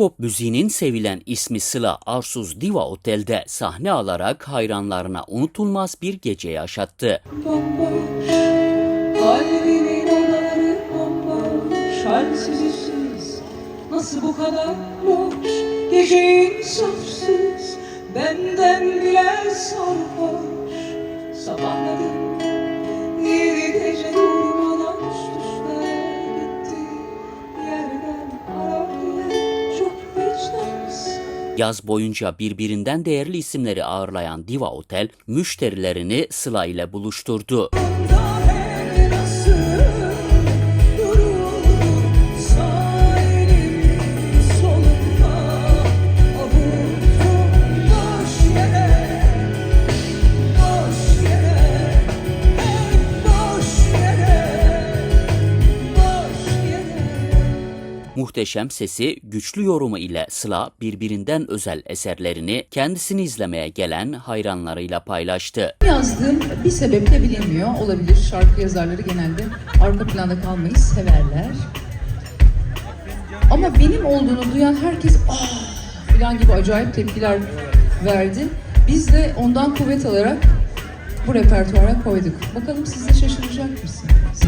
pop müziğinin sevilen ismi Sıla Arsuz Diva Otel'de sahne alarak hayranlarına unutulmaz bir gece yaşattı. Nasıl bu kadar boş? Gece insafsız Benden bile sarhoş Sabahladım Yaz boyunca birbirinden değerli isimleri ağırlayan Diva Otel, müşterilerini Sıla ile buluşturdu. Muhteşem sesi, güçlü yorumu ile Sıla birbirinden özel eserlerini kendisini izlemeye gelen hayranlarıyla paylaştı. Yazdığım bir sebeple bilinmiyor olabilir. Şarkı yazarları genelde arka planda kalmayı severler. Ama benim olduğunu duyan herkes ah falan gibi acayip tepkiler verdi. Biz de ondan kuvvet alarak bu repertuara koyduk. Bakalım siz de şaşıracak mısınız?